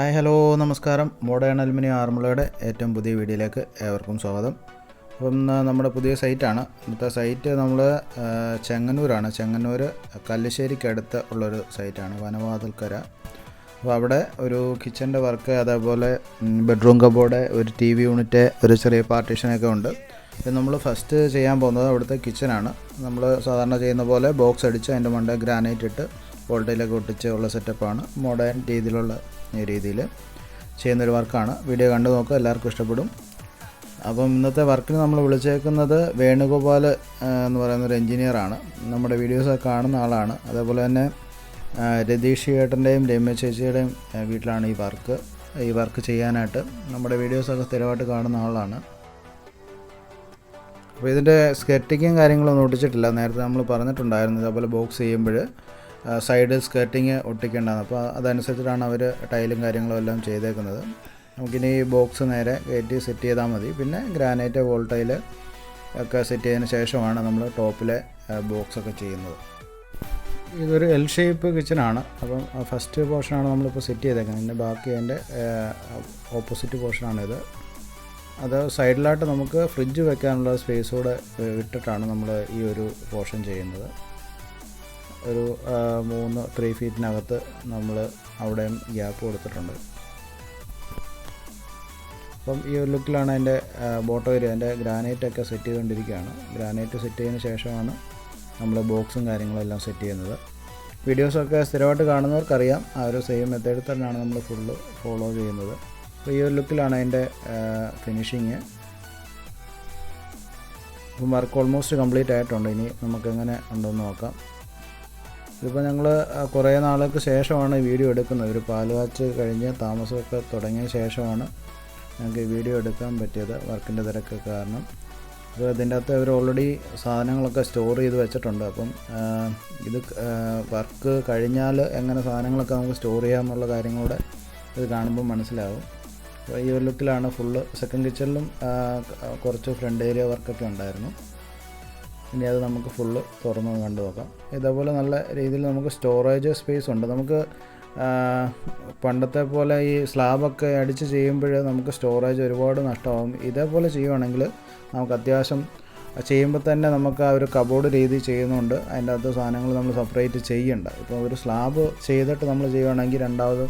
Hi hello നമസ്കാരം. Modern aluminium ആർമുളയുടെ ഏറ്റവും പുതിയ വീഡിയോയിലേക്ക് ഏവർക്കും സ്വാഗതം. അപ്പം നമ്മുടെ പുതിയ സൈറ്റാണ്. ഇന്നത്തെ സൈറ്റ് നമ്മൾ ചെങ്ങന്നൂരാണ്. ചെങ്ങന്നൂർ കല്ലശ്ശേരിക്കടുത്ത് ഉള്ളൊരു സൈറ്റാണ് വനവാതിൽക്കര. അപ്പോൾ അവിടെ ഒരു കിച്ചന്റെ വർക്ക് അതേപോലെ ബെഡ്റൂം കബോർഡ് ഒരു ടി വി യൂണിറ്റ് ഒരു ചെറിയ പാർട്ടീഷനൊക്കെ ഉണ്ട്. നമ്മൾ ഫസ്റ്റ് ചെയ്യാൻ പോകുന്നത് അവിടുത്തെ കിച്ചനാണ്. നമ്മൾ സാധാരണ ചെയ്യുന്ന പോലെ ബോക്സ് അടിച്ച് അതിന്റെ മണ്ട ഗ്രാനൈറ്റ് ഇട്ട് വോൾട്ടേജിലൊക്കെ ഒട്ടിച്ച് ഉള്ള സെറ്റപ്പാണ് മോഡേൺ രീതിയിലുള്ള രീതിയിൽ ചെയ്യുന്നൊരു വർക്കാണ്. വീഡിയോ കണ്ടു നോക്കുക എല്ലാവർക്കും ഇഷ്ടപ്പെടും. അപ്പം ഇന്നത്തെ വർക്കിന് നമ്മൾ വിളിച്ചേക്കുന്നത് വേണുഗോപാൽ എന്ന് പറയുന്ന ഒരു എൻജിനീയറാണ്. നമ്മുടെ വീഡിയോസൊക്കെ കാണുന്ന ആളാണ്. അതേപോലെ തന്നെ രതീഷ് ചേട്ടന്റെയും രമ്യ ചേച്ചിയുടെയും വീട്ടിലാണ് ഈ വർക്ക് ഈ വർക്ക് ചെയ്യാനായിട്ട്. നമ്മുടെ വീഡിയോസൊക്കെ സ്ഥിരമായിട്ട് കാണുന്ന ആളാണ്. അപ്പോൾ ഇതിന്റെ സ്കെറ്റിക്കും കാര്യങ്ങളൊന്നും ഒട്ടിച്ചിട്ടില്ല. നേരത്തെ നമ്മൾ പറഞ്ഞിട്ടുണ്ടായിരുന്നു ഇതേപോലെ ബോക്സ് ചെയ്യുമ്പോൾ സൈഡ് സ്കേർട്ടിങ് ഒട്ടിക്കേണ്ടതാണ്. അപ്പോൾ അതനുസരിച്ചിട്ടാണ് അവർ ടൈലും കാര്യങ്ങളും എല്ലാം ചെയ്തേക്കുന്നത്. നമുക്കിനി ഈ ബോക്സ് നേരെ കയറ്റി സെറ്റ് ചെയ്താൽ മതി. പിന്നെ ഗ്രാനൈറ്റ് വോൾട്ടൈൽ ഒക്കെ സെറ്റ് ചെയ്തതിന് ശേഷമാണ് നമ്മൾ ടോപ്പിലെ ബോക്സ് ഒക്കെ ചെയ്യുന്നത്. ഇതൊരു എൽ ഷേപ്പ് കിച്ചനാണ് അപ്പം ഫസ്റ്റ് പോർഷനാണ് നമ്മളിപ്പോൾ സെറ്റ് ചെയ്തേക്കുന്നത്. പിന്നെ ബാക്കി അതിന്റെ ഓപ്പോസിറ്റ് പോർഷനാണിത് അത് സൈഡിലായിട്ട് നമുക്ക് ഫ്രിഡ്ജ് വെക്കാനുള്ള സ്പേസ് കൂടെ വിട്ടിട്ടാണ് നമ്മൾ ഈ ഒരു പോർഷൻ ചെയ്യുന്നത്. ഒരു മൂന്ന് ത്രീ ഫീറ്റിനകത്ത് നമ്മൾ അവിടെയും ഗ്യാപ്പ് കൊടുത്തിട്ടുണ്ട്. അപ്പം ഈ ഒരു ലുക്കിലാണ് അതിന്റെ ബോട്ടോ വരിക അതിന്റെ ഗ്രാനൈറ്റൊക്കെ സെറ്റ് ചെയ്തുകൊണ്ടിരിക്കുകയാണ്. ഗ്രാനൈറ്റ് സെറ്റ് ചെയ്തതിന് ശേഷമാണ് നമ്മൾ ബോക്സും കാര്യങ്ങളും എല്ലാം സെറ്റ് ചെയ്യുന്നത് വീഡിയോസൊക്കെ സ്ഥിരമായിട്ട് കാണുന്നവർക്കറിയാം. ആ ഒരു സെയിം മെത്തേഡിൽ തന്നെയാണ് നമ്മൾ ഫുള്ള് ഫോളോ ചെയ്യുന്നത്. അപ്പോൾ ഈ ഒരു ലുക്കിലാണ് അതിന്റെ ഫിനിഷിങ് ഇപ്പം വർക്ക് ഓൾമോസ്റ്റ് കംപ്ലീറ്റ് ആയിട്ടുണ്ട്. ഇനി നമുക്കെങ്ങനെ ഉണ്ടെന്ന് നോക്കാം. ഇതിപ്പോൾ ഞങ്ങൾ കുറേ നാൾക്ക് ശേഷമാണ് വീഡിയോ എടുക്കുന്നത്. ഒരു പാലുകാച്ച് കഴിഞ്ഞ് താമസമൊക്കെ തുടങ്ങിയ ശേഷമാണ് ഞങ്ങൾക്ക് വീഡിയോ എടുക്കാൻ പറ്റിയത് വർക്കിന്റെ തിരക്ക് കാരണം. അപ്പോൾ ഇതിന്റെ അകത്ത് അവർ ഓൾറെഡി സാധനങ്ങളൊക്കെ സ്റ്റോർ ചെയ്ത് വെച്ചിട്ടുണ്ട്. അപ്പം ഇത് വർക്ക് കഴിഞ്ഞാൽ എങ്ങനെ സാധനങ്ങളൊക്കെ നമുക്ക് സ്റ്റോർ ചെയ്യാമെന്നുള്ള കാര്യങ്ങളൂടെ ഇത് കാണുമ്പോൾ മനസ്സിലാവും. അപ്പോൾ ഈ ഒരു ലുക്കിലാണ് ഫുള്ള് സെക്കൻഡ് കിച്ചണിലും കുറച്ച് ഫ്രണ്ട് ഏരിയ വർക്കൊക്കെ ഉണ്ടായിരുന്നു. ഇനി അത് നമുക്ക് ഫുള്ള് തുറന്ന് കണ്ടു നോക്കാം. ഇതേപോലെ നല്ല രീതിയിൽ നമുക്ക് സ്റ്റോറേജ് സ്പേസ് ഉണ്ട്. നമുക്ക് പണ്ടത്തെ പോലെ ഈ സ്ലാബൊക്കെ അടിച്ച് ചെയ്യുമ്പോൾ നമുക്ക് സ്റ്റോറേജ് ഒരുപാട് നഷ്ടമാകും ഇതേപോലെ ചെയ്യുവാണെങ്കിൽ നമുക്ക് അത്യാവശ്യം ചെയ്യുമ്പോൾ തന്നെ നമുക്ക് ആ ഒരു കബോർഡ് രീതി ചെയ്യുന്നുണ്ട്. അതിന്റെ അകത്ത് സാധനങ്ങൾ നമ്മൾ സെപ്പറേറ്റ് ചെയ്യണ്ട. ഇപ്പോൾ ഒരു സ്ലാബ് ചെയ്തിട്ട് നമ്മൾ ചെയ്യുവാണെങ്കിൽ രണ്ടാമത്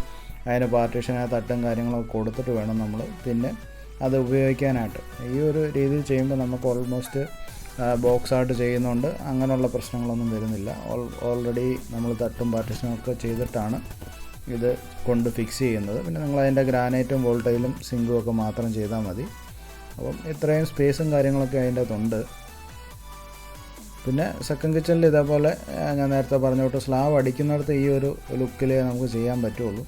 അതിന് പാർട്ടീഷന തട്ടും കാര്യങ്ങളൊക്കെ കൊടുത്തിട്ട് വേണം നമ്മൾ പിന്നെ അത് ഉപയോഗിക്കാനായിട്ട്. ഈ ഒരു രീതിയിൽ ചെയ്യുമ്പോൾ നമുക്ക് ഓൾമോസ്റ്റ് ബോക്സ് ആർട്ട് ചെയ്യുന്നുണ്ട്. അങ്ങനെയുള്ള പ്രശ്നങ്ങളൊന്നും വരുന്നില്ല. ഓൾറെഡി നമ്മൾ തട്ടും ഒക്കെ ചെയ്തിട്ടാണ് ഇത് കൊണ്ട് ഫിക്സ് ചെയ്യുന്നത്. പിന്നെ നിങ്ങൾ അതിന്റെ ഗ്രാനൈറ്റും വോൾട്ടേജിലും സിങ്കും ഒക്കെ മാത്രം ചെയ്താൽ മതി. അപ്പം ഇത്രയും സ്പേസും കാര്യങ്ങളൊക്കെ അതിന്റെ അകത്തുണ്ട്. പിന്നെ സെക്കൻഡ് കിച്ചണിൽ ഇതേപോലെ ഞാൻ നേരത്തെ പറഞ്ഞ സ്ലാവ് അടിക്കുന്നിടത്ത് ഈ ഒരു ലുക്കിലേ നമുക്ക് ചെയ്യാൻ പറ്റുള്ളൂ.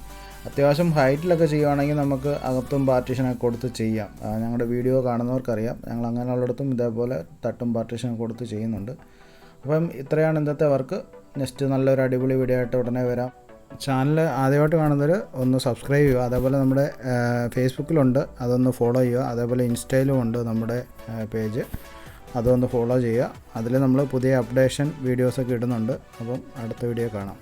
അത്യാവശ്യം ഹൈറ്റിലൊക്കെ ചെയ്യുവാണെങ്കിൽ നമുക്ക് അകത്തും പാർട്ടീഷനൊക്കെ കൊടുത്ത് ചെയ്യാം. ഞങ്ങളുടെ വീഡിയോ കാണുന്നവർക്കറിയാം. ഞങ്ങൾ അങ്ങനെയുള്ളിടത്തും ഇതേപോലെ തട്ടും പാർട്ടീഷനൊക്കെ കൊടുത്ത് ചെയ്യുന്നുണ്ട്. അപ്പം ഇത്രയാണ് ഇന്നത്തെ വർക്ക്. നെക്സ്റ്റ് നല്ലൊരു അടിപൊളി വീഡിയോ ആയിട്ട് ഉടനെ വരാം. ചാനൽ ആദ്യമായിട്ട് കാണുന്നവർ ഒന്ന് സബ്സ്ക്രൈബ് ചെയ്യുക. അതേപോലെ നമ്മുടെ ഫേസ്ബുക്കിലുണ്ട് അതൊന്ന് ഫോളോ ചെയ്യുക. അതേപോലെ ഇൻസ്റ്റയിലും ഉണ്ട് നമ്മുടെ പേജ് അതൊന്ന് ഫോളോ ചെയ്യുക. അതിൽ നമ്മൾ പുതിയ അപ്ഡേഷൻ വീഡിയോസൊക്കെ ഇടുന്നുണ്ട്. അപ്പം അടുത്ത വീഡിയോ കാണാം.